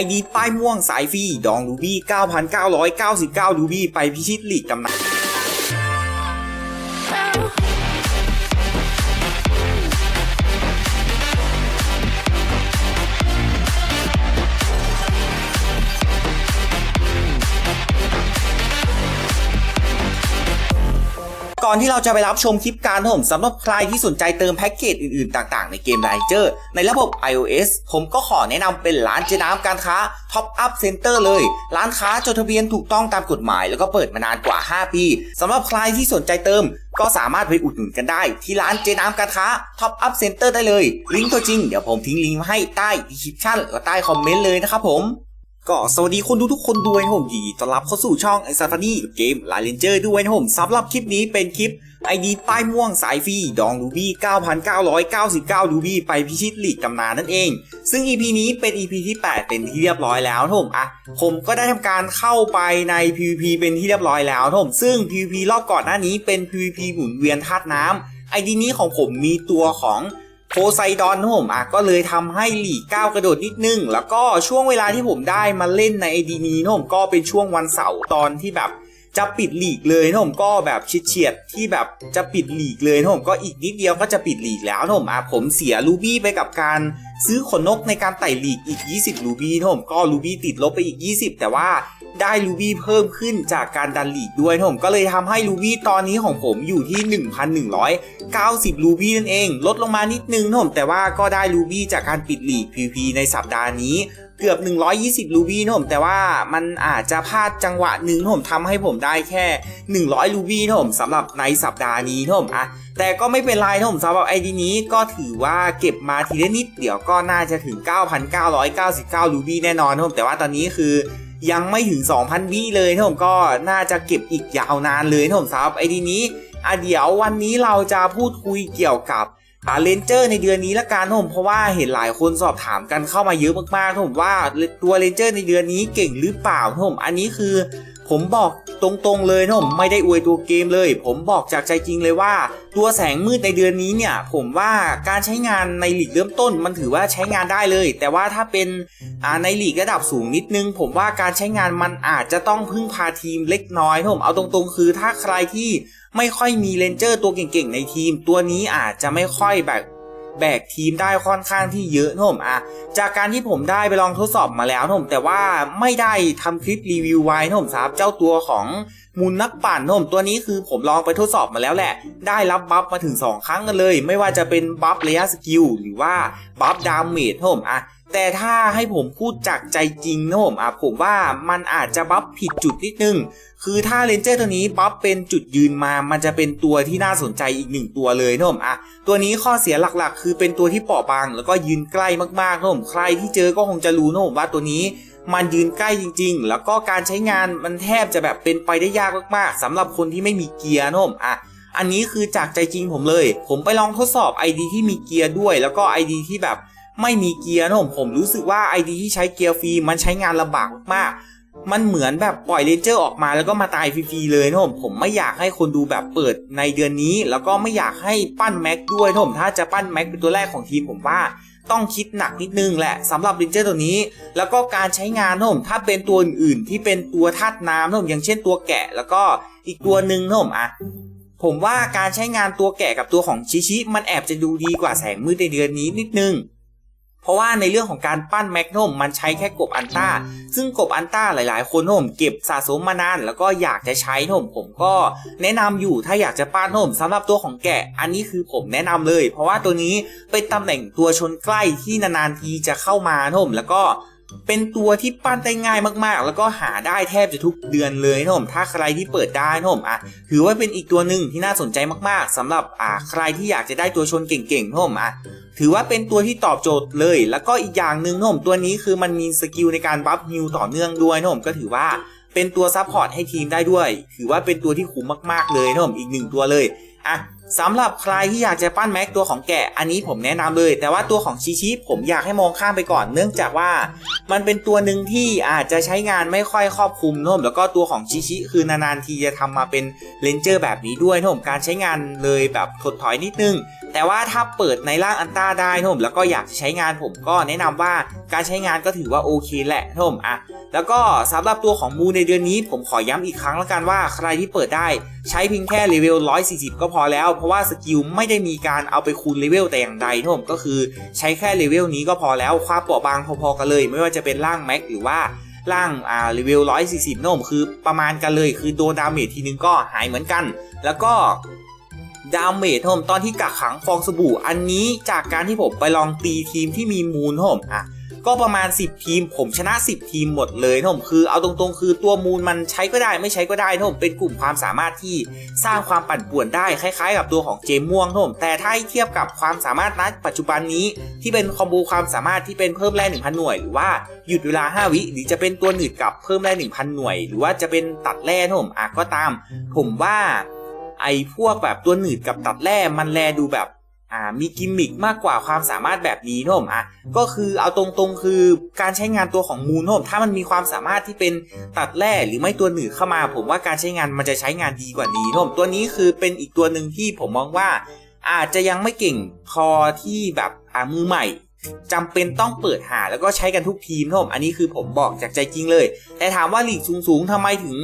ID ป้ายม่วงสายฟรีดองรูบี้ 9,999 รูบี้ไปพิชิตลีกตำนาน ก่อนที่เราจะไปรับชมคลิปการผมสำหรับใครที่สนใจเติมแพ็กเกจอื่นๆ ต่างๆ ในเกมไลเจอร์ในระบบ iOS ผมก็ขอแนะนำเป็นร้านเจน้ำการค้า Top Up Center เลย ร้านค้าจดทะเบียนถูกต้องตามกฎหมาย แล้วก็เปิดมานานกว่า 5 ปีสำหรับใครที่สนใจเติมก็สามารถไปอุดหนุนกันได้ ที่ร้านเจน้ำการค้า Top Up Center ได้เลย ลิงก์ตัวจริงเดี๋ยวผมทิ้งลิงก์ให้ใต้ดีคริปชั่นแล้วใต้คอมเมนต์เลยนะครับผม ก็สวัสดีคนดูทุกคนด้วยนะผมยินดีต้อนรับเข้าสู่ช่องไอซาฟานี่เกมไลเลนเจอร์ด้วยนะผมสำหรับคลิปนี้เป็นคลิป ID ป้ายม่วงสายฟรีดองรูบี้ 9,999 รูบี้ ไปพิชิตหลีกตำนานนั่นเอง ซึ่ง EP นี้เป็น EP ที่ 8 เป็นที่เรียบร้อยแล้วนะผมอะผมก็ได้ทำการเข้าไปใน PVP เป็นที่เรียบร้อยแล้วนะผมซึ่ง PVP รอบก่อนหน้านี้เป็น PVP หมุนเวียนธาตุน้ำ ID นี้ของผมมีตัวของ โพไซดอนนะผมอะก็เลยทำให้หลีกก้าวกระโดดนิดนึง แล้วก็ช่วงเวลาที่ผมได้มาเล่นในไอดีนี้นะผมก็เป็นช่วงวันเสาร์ตอนที่แบบจะปิดหลีกเลยนะผมก็แบบเฉียดที่แบบจะปิดหลีกเลยนะผมก็อีกนิดเดียวก็จะปิดหลีกแล้วนะผมอะผมเสียลูบี้ไปกับการ ซื้อขนนกในการไต่หลีกอีก 20ลูบี้นะผมก็ลูบี้ติดลบไปอีก 20 แต่ว่าได้ลูบี้เพิ่มขึ้นจากการดันหลีกด้วยนะผมก็เลยทำให้ลูบี้ตอนนี้ของผมอยู่ที่ 1,190ลูบี้นั่นเอง ลดลงมานิดนึงนะผมแต่ว่าก็ได้ลูบี้จากการปิดหลีก PVP ในสัปดาห์นี้เกือบ 120ลูบี้นะผม แต่ว่ามันอาจจะพลาดจังหวะหนึ่งผมทำให้ผมได้แค่ 100ลูบี้นะผมสำหรับในสัปดาห์นี้นะผมอะแต่ก็ไม่เป็นไรนะผมสำหรับไอดีนี้ก็ถือว่าเก็บมาทีละนิดเดี๋ยวก็น่าจะถึง 9,999ลูบี้แน่นอนนะผมแต่ว่าตอนนี้คือยังไม่ถึง 2,000วิเลยนะผมก็น่าจะเก็บอีกยาวนานเลยนะผมสำหรับไอดีนี้อะเดี๋ยววันนี้เราจะพูดคุยเกี่ยวกับอ่าเลนเจอร์ในเดือนนี้ละกันนผมเพราะว่าเห็นหลายคนสอบถามกันเข้ามาเยอะมากๆนผมว่าตัวเลนเจอร์ในเดือนนี้เก่งหรือเปล่านผมอันนี้คือ ผมบอกตรงๆเลยนะผมไม่ได้อวยตัวเกมเลย ผมบอกจากใจจริงเลยว่า ตัวแสงมืดในเดือนนี้เนี่ย ผมว่าการใช้งานในหลีกเริ่มต้น มันถือว่าใช้งานได้เลย แต่ว่าถ้าเป็นในหลีกระดับสูงนิดนึง ผมว่าการใช้งานมันอาจจะต้องพึ่งพาทีมเล็กน้อยนะผมเอาตรงๆ คือถ้าใครที่ไม่ค่อยมีเลนเจอร์ตัวเก่งๆในทีม ตัวนี้อาจจะไม่ค่อยแบบ แบกทีมได้ค่อนข้างที่เยอะนะผมอะจากการที่ผมได้ไปลองทดสอบมาแล้วนะผมแต่ว่าไม่ได้ทำคลิปรีวิวไว้นะผมครับเจ้าตัวของมูลนักปั่นนะผมตัวนี้คือผมลองไปทดสอบมาแล้วแหละ ได้รับบัฟมาถึง 2 ครั้งกันเลย ไม่ว่าจะเป็นบัฟระยะสกิลหรือว่าบัฟดาเมจนะผมอะ แต่ถ้าให้ผมพูดจากใจจริงนะผมอะผมว่ามันอาจจะบัฟผิดจุดนิดนึง คือถ้าเลนเจอร์ตัวนี้บัฟเป็นจุดยืนมา มันจะเป็นตัวที่น่าสนใจอีกหนึ่งตัวเลยนะผมอะตัวนี้ข้อเสียหลักๆ คือเป็นตัวที่เปราะบาง แล้วก็ยืนใกล้มากๆนะผมใครที่เจอก็คงจะรู้นะผมว่าตัวนี้มันยืนใกล้จริง ๆ แล้วก็การใช้งานมันแทบจะแบบเป็นไปได้ยากมากๆสำหรับคนที่ไม่มีเกียร์นะผมอะอันนี้คือจากใจจริงผมเลย ผมไปลองทดสอบ ID ที่มีเกียร์ด้วย แล้วก็ ID ที่แบบ ไม่มีเกียร์นะผมผมรู้สึกว่า ID ที่ใช้เกียร์ฟรีมันใช้งานลำบากมากมันเหมือนแบบปล่อยเลนเจอร์ออกมาแล้วก็มาตายฟรีๆเลยนะผมผมไม่อยากให้คนดูแบบเปิดในเดือนนี้ แล้วก็ไม่อยากให้ปั้นแม็กด้วยนะผมถ้าจะปั้นแม็กเป็นตัวแรกของทีมผมว่าต้องคิดหนักนิดนึงแหละสำหรับเลนเจอร์ตัวนี้ แล้วก็การใช้งานนะผมถ้าเป็นตัวอื่นๆที่เป็นตัวธาตุน้ำนะผมอย่างเช่นตัวแกะ แล้วก็อีกตัวหนึ่งนะผมอะผมว่าการใช้งานตัวแกะกับตัวของชิชิมันแอบจะดูดีกว่าแสงมืดในเดือนนี้นิดนึง เพราะว่าในเรื่องของการปั้นแมกนมมันใช้แค่กบอันต้า ซึ่งกบอันต้าหลาย ๆ คนผมเก็บสะสมมานาน แล้วก็อยากจะใช้ผมผมก็แนะนำอยู่ถ้าอยากจะปั้นนะผมสำหรับตัวของแกะ อันนี้คือผมแนะนำเลย เพราะว่าตัวนี้เป็นตำแหน่งตัวชนใกล้ที่นาน ๆ ทีจะเข้ามาผมแล้วก็ เป็นตัวที่ปั้นได้ง่ายมากๆ แล้วก็หาได้แทบจะทุกเดือนเลยนะผมถ้าใครที่เปิดได้นะผมอะถือว่าเป็นอีกตัวหนึ่งที่น่าสนใจมากๆสำหรับอ่าใครที่อยากจะได้ตัวชนเก่งๆนะผมอะถือว่าเป็นตัวที่ตอบโจทย์เลย แล้วก็อีกอย่างหนึ่งนะผมตัวนี้คือมันมีสกิลในการบัฟฮิลต่อเนื่องด้วยนะผมก็ถือว่าเป็นตัวซัพพอร์ตให้ทีมได้ด้วย ถือว่าเป็นตัวที่คุ้มมากๆเลยนะผมอีกหนึ่งตัวเลยอะ สำหรับใครที่อยากจะปั้นแม็กตัวของแกะอันนี้ผมแนะนำเลย แต่ว่าตัวของชิชิผมอยากให้มองข้ามไปก่อน เนื่องจากว่ามันเป็นตัวหนึ่งที่อาจจะใช้งานไม่ค่อยครอบคลุมนะผมแล้วก็ตัวของชิชิคือนานๆทีจะทำมาเป็นเลนเจอร์แบบนี้ด้วยนะผมการใช้งานเลยแบบถดถอยนิดนึง แต่ว่าถ้าเปิดในร่างอันต้าได้นะผมแล้วก็อยากใช้งานผมก็แนะนำว่าการใช้งานก็ถือว่าโอเคแหละนะผมอะแล้วก็สำหรับตัวของมูในเดือนนี้ผมขอย้ำอีกครั้งแล้วกันว่าใครที่เปิดได้ใช้เพียงแค่เลเวล140 ก็พอแล้ว เพราะว่าสกิลไม่ได้มีการเอาไปคูณเลเวลแต่อย่างใดนะผมก็คือใช้แค่เลเวลนี้ก็พอแล้วความเปราะบางพอๆกันเลย ไม่ว่าจะเป็นร่างแม็กหรือว่าร่างอ่าเลเวล140นะผมคือประมาณกันเลย คือโดนดาเมจทีนึงก็หายเหมือนกัน แล้วก็ ดาเมจผมตอนที่กักขังฟองสบู่อันนี้จากการที่ผมไปลองตีทีมที่มีมูลผมอะก็ประมาณ 10 ทีม ผมชนะ 10 ทีมหมดเลยนะผมคือเอาตรงๆ คือตัวมูลมันใช้ก็ได้ไม่ใช้ก็ได้นะผมเป็นกลุ่มความสามารถที่สร้างความปั่นป่วนได้คล้ายๆ กับตัวของเจมม่วงนะผมแต่ถ้าเทียบกับความสามารถณปัจจุบันนี้ที่เป็นคอมโบความสามารถที่เป็นเพิ่มแร่1,000 หน่วย หรือว่าหยุดเวลา 5 วิหรือจะเป็นตัวหนืดกับเพิ่มแร่1,000 หน่วย หรือว่าจะเป็นตัดแร่นะผมอะก็ตาม ผมว่า ไอ้พวกแบบตัวหนืดกับตัดแร่มันแลดูแบบอ่ามีกิมมิคมากกว่าความสามารถแบบนี้นะผมอะก็คือเอาตรงๆคือการใช้งานตัวของมูนะผมถ้ามันมีความสามารถที่เป็นตัดแร่หรือไม่ตัวหนืดเข้ามา ผมว่าการใช้งานมันจะใช้งานดีกว่านี้นะผมตัวนี้คือเป็นอีกตัวหนึ่งที่ผมมองว่า อาจจะยังไม่เก่งพอที่แบบอ่ามือใหม่จำเป็นต้องเปิดหาแล้วก็ใช้กันทุกทีมนะผมอันนี้คือผมบอกจากใจจริงเลย แต่ถามว่าลีกสูงๆทำไมถึง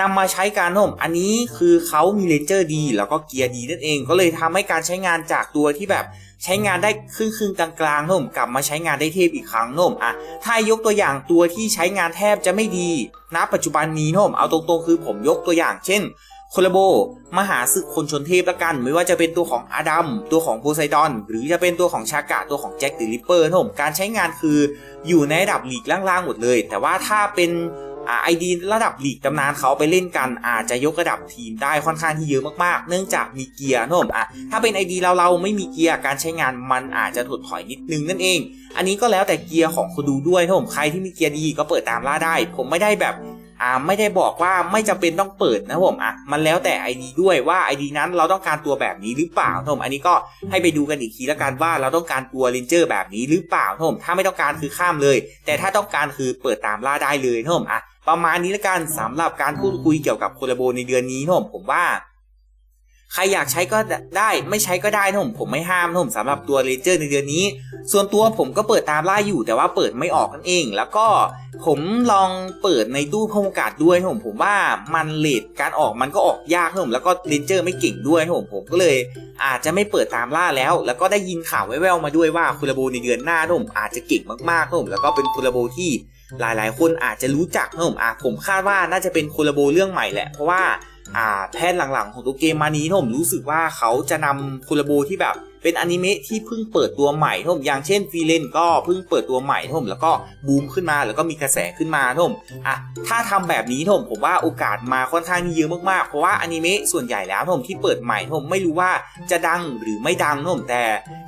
นำมาใช้การผมอันนี้คือเขามีเลนเจอร์ดีแล้วก็เกียร์ดีนั่นเองก็เลยทำให้การใช้งานจากตัวที่แบบใช้งานได้ครึ่งครึ่งๆกลางๆนะผมกลับมาใช้งานได้เทพอีกครั้งนะผมอะถ้ายกตัวอย่างตัวที่ใช้งานแทบจะไม่ดีณปัจจุบันนี้นะผมเอาตรงๆคือผมยกตัวอย่าง เช่นโคลโบ มหาศึกคนชนเทพละกัน ไม่ว่าจะเป็นตัวของอาดัม ตัวของโพไซดอน หรือจะเป็นตัวของชากะตัวของแจ็คเดลิปเปอร์นะผมการใช้งานคืออยู่ในระดับลีกล่างๆหมดเลย แต่ว่าถ้าเป็น ไอดีระดับลีกตำนานเขาไปเล่นกันอาจจะยกระดับทีมได้ค่อนข้างที่เยอะมากๆ เนื่องจากมีเกียร์นะผมอะถ้าเป็นไอดีเราเราไม่มีเกียร์การใช้งานมันอาจจะถดถอยนิดนึงนั่นเอง อันนี้ก็แล้วแต่เกียร์ของคนดูด้วยนะผมใครที่มีเกียร์ดีก็เปิดตามล่าได้ ผมไม่ได้แบบอ่าไม่ได้บอกว่าไม่จำเป็นต้องเปิดนะผมอะมันแล้วแต่ ID ด้วยว่า ID นั้นเราต้องการตัวแบบนี้หรือเปล่านะผมอันนี้ก็ให้ไปดูกันอีกทีละกันว่าเราต้องการตัวเรนเจอร์แบบนี้หรือเปล่านะผมถ้าไม่ต้องการคือข้ามเลย แต่ถ้าต้องการคือเปิดตามล่าได้เลยนะผมอะ ประมาณนี้ละกันสำหรับการพูดคุยเกี่ยวกับโคลาโบในเดือนนี้นผมผมว่า ใครอยากใช้ก็ได้ไม่ใช้ก็ได้นะผมผมไม่ห้ามนะผมสำหรับตัวเลเจอร์ในเดือนนี้ ส่วนตัวผมก็เปิดตามล่าอยู่แต่ว่าเปิดไม่ออกนั่นเอง แล้วก็ผมลองเปิดในตู้พงกาสด้วยนผมผมว่ามันเลทการออกมันก็ออกยากนผมแล้วก็เลนเจอร์ไม่เก่งด้วยผมผมก็เลย อาจจะไม่เปิดตามล่าแล้ว แล้วก็ได้ยินข่าวแว่วๆมาด้วยว่าคุลาโบในเดือนหน้านผมอาจจะเก่งมากๆนผมแล้วก็เป็นคุลาโบที่ หลายๆ คนอาจจะรู้จักนะผมอะผมคาดว่าน่าจะเป็นคุลาโบเรื่องใหม่แหละ เพราะว่าอ่าแพทย์หลังๆ ของตัวเกมมานี้ผมรู้สึกว่าเขาจะนำคุลาโบที่แบบ เป็นอนิเมะที่เพิ่งเปิดตัวใหม่ผมอย่างเช่นฟีเลนก็เพิ่งเปิดตัวใหม่ผมแล้วก็บูมขึ้นมาแล้วก็มีกระแสขึ้นมาผมอะถ้าทำแบบนี้ผมผมว่าโอกาสมาค่อนข้างเยอะมากๆเพราะว่าอนิเมะส่วนใหญ่แล้วผมที่เปิดใหม่ผมไม่รู้ว่าจะดังหรือไม่ดังผมแต่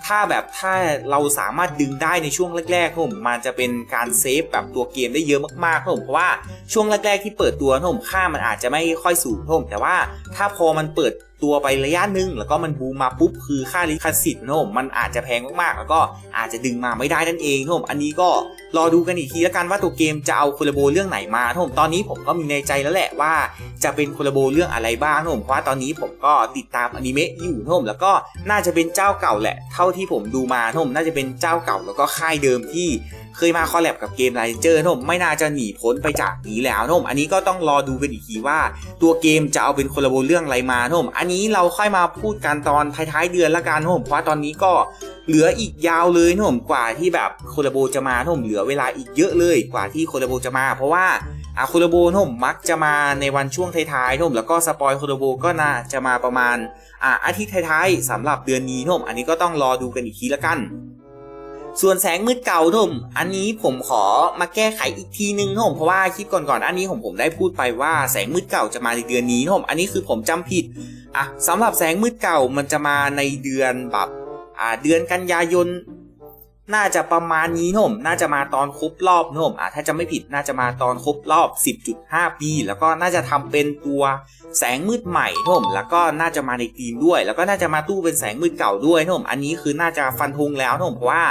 ถ้าแบบถ้าเราสามารถดึงได้ในช่วงแรกๆผมมันจะเป็นการเซฟแบบตัวเกมได้เยอะมากๆผมเพราะว่าช่วงแรกๆที่เปิดตัวผมค่ามันอาจจะไม่ค่อยสูงผมแต่ว่าถ้าพอมันเปิด ตัวไประยะหนึ่งแล้วก็มันบูมมาปุ๊บคือค่าลิขสิทธิ์นะผมมันอาจจะแพงมากๆ แล้วก็อาจจะดึงมาไม่ได้นั่นเองนะผมอันนี้ก็รอดูกันอีกทีแล้วกันว่าตัวเกมจะเอาโคลาโบเรื่องไหนมานะผมตอนนี้ผมก็มีในใจแล้วแหละว่าจะเป็นโคลาโบเรื่องอะไรบ้างนะผมเพราะว่าตอนนี้ผมก็ติดตามอนิเมะอยู่นะผมแล้วก็น่าจะเป็นเจ้าเก่าแหละ เท่าที่ผมดูมานะผมน่าจะเป็นเจ้าเก่าแล้วก็ค่ายเดิมที่ เคยมาคอลแลบกับเกมไลเจอร์นมไม่น่าจะหนีพ้นไปจากนี้แล้วนมอันนี้ก็ต้องรอดูกันอีกทีว่า ตัวเกมจะเอาเป็นโคลาโบเรื่องอะไรมานมอันนี้เราค่อยมาพูดกันตอนท้ายๆเดือนละกันนมเพราะตอนนี้ก็เหลืออีกยาวเลยนมกว่าที่แบบโคลาโบจะมานมเหลือเวลาอีกเยอะเลยกว่าที่โคลาโบจะมา เพราะว่าอาโคลาโบนมมักจะมาในวันช่วงท้ายๆนมแล้วก็สปอยโคลาโบก็น่าจะมาประมาณอาอาทิตย์ท้ายๆสำหรับเดือนนี้นมอันนี้ก็ต้องรอดูกันอีกทีละกัน ส่วนแสงมืดเก่าทุ่มอันนี้ผมขอมาแก้ไขอีกทีนึงท่มเพราะว่าคลิปก่อนๆอันนี้ผมผมได้พูดไปว่าแสงมืดเก่าจะมาในเดือนนี้ทุ่มอันนี้คือผมจำผิดอะสำหรับแสงมืดเก่ามันจะมาในเดือนแบบอ่าเดือนกันยายนน่าจะประมาณนี้ท่มน่าจะมาตอนครบรอบท่มอะถ้าจะไม่ผิดน่าจะมาตอนครบรอบ 10.5 ปี แล้วก็น่าจะทำเป็นตัวแสงมืดใหม่ท่มแล้วก็น่าจะมาในทีมด้วย แล้วก็น่าจะมาตู้เป็นแสงมืดเก่าด้วยท่มอันนี้คือน่าจะฟันธงแล้วท่มเพราะว่า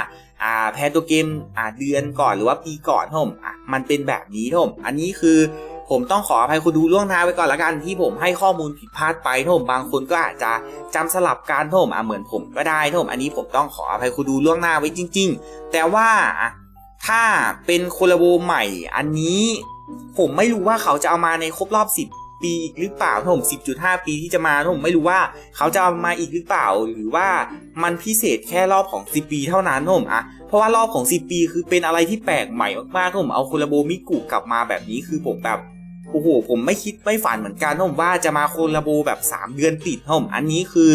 อ่าแพ้ตัวเกมอ่าเดือนก่อนหรือว่าปีก่อนท่มอะมันเป็นแบบนี้ท่มอันนี้คือผมต้องขออภัยคุณดูล่วงหน้าไว้ก่อนละกันที่ผมให้ข้อมูลผิดพลาดไปท่านผมบางคนก็อาจจะจำสลับการท่านผมอะเหมือนผมก็ได้ท่านผมอันนี้ผมต้องขออภัยคุณดูล่วงหน้าไว้จริง ๆ แต่ว่าถ้าเป็นโคลาโบใหม่อันนี้ ผมไม่รู้ว่าเขาจะเอามาในครบรอบ 10 ปีอีกหรือเปล่าท่านผม10.5 ปีที่จะมาท่านผมไม่รู้ว่าเขาจะเอามาอีกหรือเปล่า หรือว่ามันพิเศษแค่รอบของ 10 ปีเท่านั้นท่านผมอะเพราะว่ารอบของ 10 ปีคือเป็นอะไรที่แปลกใหม่มากๆท่านผมเอาโคลาโบมิกุกลับมาแบบนี้คือผมแบบโอ้โหผมไม่คิดไม่ฝันเหมือนกันท่านผมว่าจะมาโคลาโบแบบ 3 เดือนติดท่านผมอันนี้คือ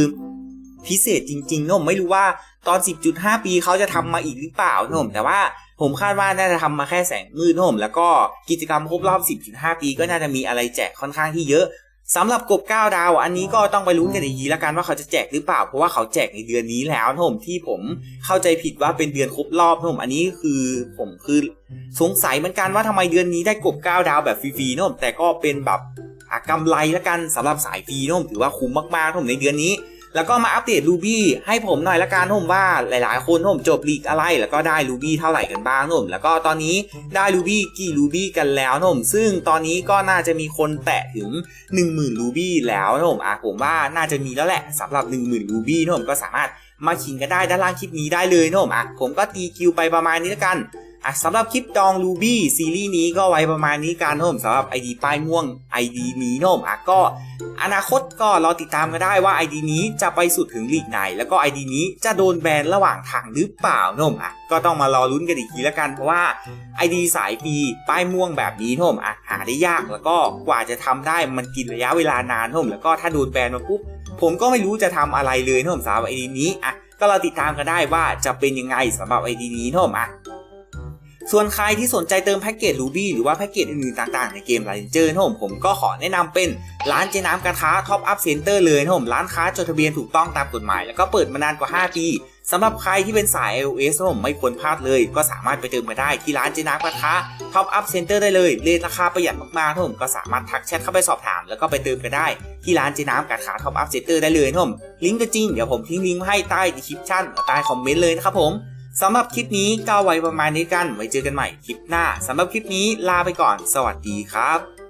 พิเศษจริงๆท่านผมไม่รู้ว่าตอน 10.5 ปีเขาจะทำมาอีกหรือเปล่าท่านผมแต่ว่า ผมคาดว่าน่าจะทำมาแค่แสงมืดท่านผมแล้วก็กิจกรรมครบรอบ 10.5 ปีก็น่าจะมีอะไรแจกค่อนข้างที่เยอะสำหรับกบ9ดาว อันนี้ก็ต้องไปลุ้นกันอีกทีละกันว่าเขาจะแจกหรือเปล่า เพราะว่าเขาแจกในเดือนนี้แล้วท่านผมที่ผมเข้าใจผิดว่าเป็นเดือนครบรอบท่านผมอันนี้คือผมคือสงสัยเหมือนกันว่าทำไมเดือนนี้ได้กบ9ดาวแบบฟรีๆท่านผมแต่ก็เป็นแบบอะกำไรละกันสำหรับสายฟรีท่านผมถือว่าคุ้มมากๆท่านผมในเดือนนี้ แล้วก็มาอัปเดตรูบี้ให้ผมหน่อยละกันผมว่าหลายๆ คนผมจบลีกอะไร แล้วก็ได้รูบี้เท่าไหร่กันบ้างผมแล้วก็ตอนนี้ได้รูบี้กี่รูบี้กันแล้วผมซึ่งตอนนี้ก็น่าจะมีคนแตะถึง 10,000รูบี้แล้วผมอะผมว่าน่าจะมีแล้วแหละสำหรับ 10,000รูบี้ผมก็สามารถมาขิงกันได้ด้านล่างคลิปนี้ได้เลยผมอะผมก็ตีคิวไปประมาณนี้ละกันอะสำหรับคลิปดองรูบี้ซีรีส์นี้ก็ไว้ประมาณนี้กันผมสำหรับ ID ป้ายม่วง ID นี้ผมอะก็อนาคตก็รอติดตามกันได้ว่า ID นี้จะไปสุดถึงลีกไหน แล้วก็ ID นี้จะโดนแบนระหว่างทางหรือเปล่าโนมอะก็ต้องมารอลุ้นกันอีกทีละกันเพราะว่า ID สายปีป้ายม่วงแบบนี้โนมอะหาได้ยากแล้วก็กว่าจะทำได้มันกินระยะเวลานานโนมแล้วก็ถ้าโดนแบนมาปุ๊บผมก็ไม่รู้จะทำอะไรเลยโนมสำหรับ ID นี้อะก็รอติดตามกันได้ว่าจะเป็นยังไงสำหรับ ID นี้โนมอะ ส่วนใครที่สนใจเติมแพ็กเกจ Ruby หรือว่าแพ็กเกจอื่นๆต่างๆ ในเกม Ranger นะผมผมก็ขอแนะนำเป็นร้านเจน้ำกรค้า Top Up Center เลยนะผมร้านค้าจดทะเบียนถูกต้องตามกฎหมาย แล้วก็เปิดมานานกว่า 5 ปีสำหรับใครที่เป็นสาย iOS ผมไม่ควรพลาดเลย ก็สามารถไปเติมมาได้ที่ร้านเจน้ำการค้า Top Up Center ได้เลยเลทราคาประหยัดมากๆผมก็สามารถทักแชทเข้าไปสอบถาม แล้วก็ไปเติมกันได้ที่ร้านเจน้ำการค้า Top Up Center ได้เลยนะผมลิงก์ตัวจริงเดี๋ยวผมทิ้งลิงก์ให้ใต้ดีคริปชั่นใต้คอมเมนต์เลยนะครับผม สำหรับคลิปนี้ก็เอาไว้ประมาณนี้กันไว้เจอกันใหม่คลิปหน้าสำหรับคลิปนี้ลาไปก่อน สวัสดีครับ